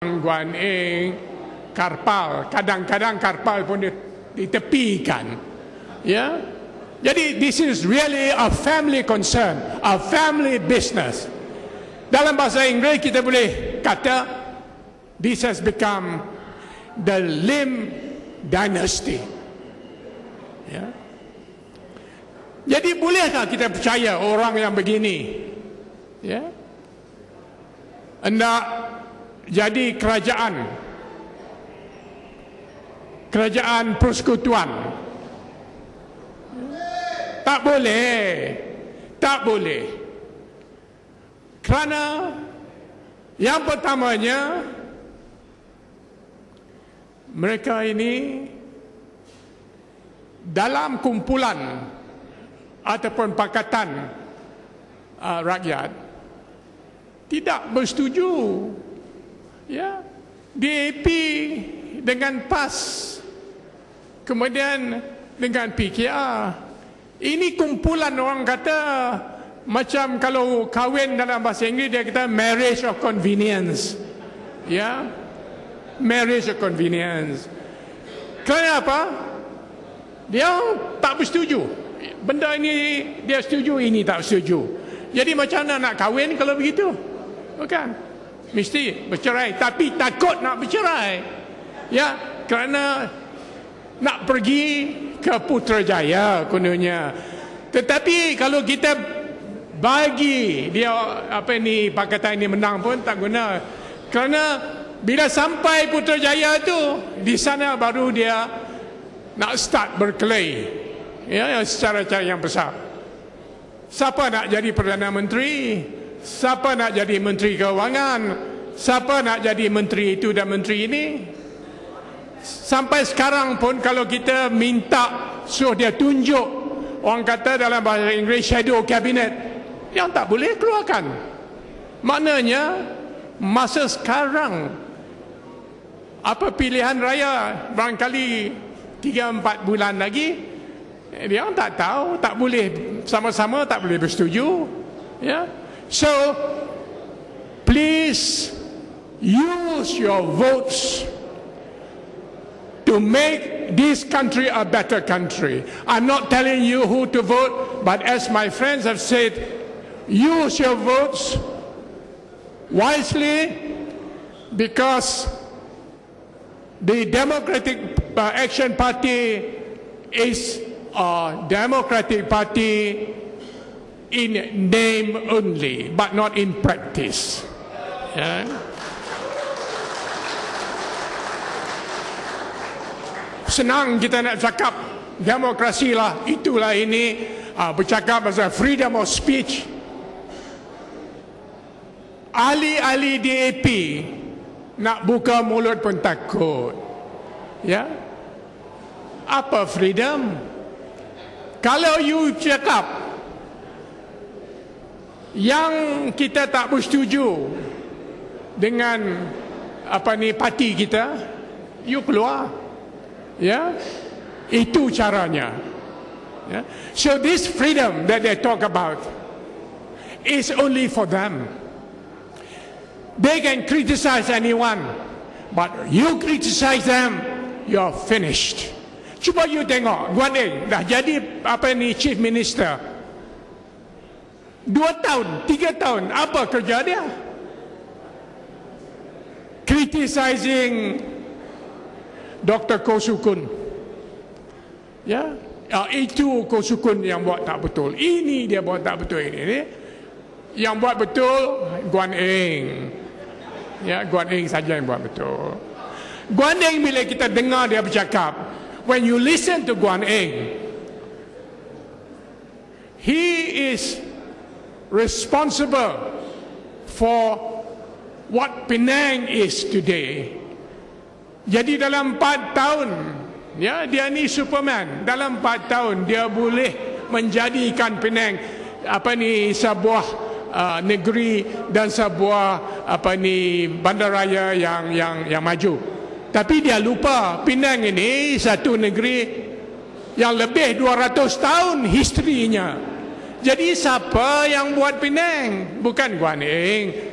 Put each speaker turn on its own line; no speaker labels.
Guan Eng, Karpal. Kadang-kadang Karpal pun ditepikan. Ya. Jadi this is really a family concern, a family business. Dalam bahasa Inggeris kita boleh kata this has become the Lim dynasty. Ya. Jadi bolehkah kita percaya orang yang begini? Ya. Hendak jadi kerajaan. Kerajaan persekutuan. Tak boleh. Tak boleh. Kerana yang pertamanya mereka ini dalam kumpulan ataupun pakatan uh, rakyat tidak bersetuju ya. DAP dengan PAS. Kemudian dengan PKR ini kumpulan orang kata macam kalau kahwin dalam bahasa Inggeris dia kata marriage of convenience. Ya. Marriage of convenience. Kerana apa dia tak bersetuju. Benda ini dia setuju ini tak setuju. Jadi macam mana nak kahwin kalau begitu? Bukan mesti bercerai tapi takut nak bercerai. Ya kerana nak pergi ke Putrajaya kononnya. Tetapi kalau kita bagi dia apa ni pakatan ini menang pun tak guna. Kerana bila sampai Putrajaya tu di sana baru dia nak start berkelahi. Ya secara cara yang besar. Siapa nak jadi perdana menteri Siapa nak jadi menteri keuangan? Siapa nak jadi menteri itu dan menteri ini? Sampai sekarang pun kalau kita minta suruh dia tunjuk orang kata dalam bahasa Inggeris shadow cabinet yang tak boleh keluarkan. Maknanya masa sekarang apa pilihan raya barangkali 3 4 bulan lagi dia tak tahu tak boleh sama-sama tak boleh bersetuju ya So, please use your votes to make this country a better country. I'm not telling you who to vote, but as my friends have said, use your votes wisely because the Democratic uh, Action Party is a democratic party in name only, but not in practice. Ya. Senang kita nak cakap demokrasi lah, itulah ini uh, bercakap pasal freedom of speech. Ahli-ahli DAP nak buka mulut pun takut. Ya. Apa freedom? Kalau you cakap yang kita tak bersetuju dengan apa ni parti kita you keluar. Ya? Itu caranya. Ya? So this freedom that they talk about is only for them. They can criticize anyone but you criticize them you're finished. Cuba you tengok Guan dah jadi apa ni chief minister Dua tahun, tiga tahun, apa kerja dia? Criticizing Dr. Kosukun. Ya, ya itu Kosukun yang buat tak betul. Ini dia buat tak betul ini. ini. Yang buat betul Guan Eng. Ya, Guan Eng saja yang buat betul. Guan Eng bila kita dengar dia bercakap, when you listen to Guan Eng, he is responsible for what Penang is today. Jadi dalam empat tahun, ya dia ni Superman. Dalam empat tahun dia boleh menjadikan Penang apa ni sebuah uh, negeri dan sebuah apa ni bandaraya yang yang yang maju. Tapi dia lupa Penang ini satu negeri yang lebih 200 tahun historinya. Jadi siapa yang buat Penang? Bukan Guan Eng.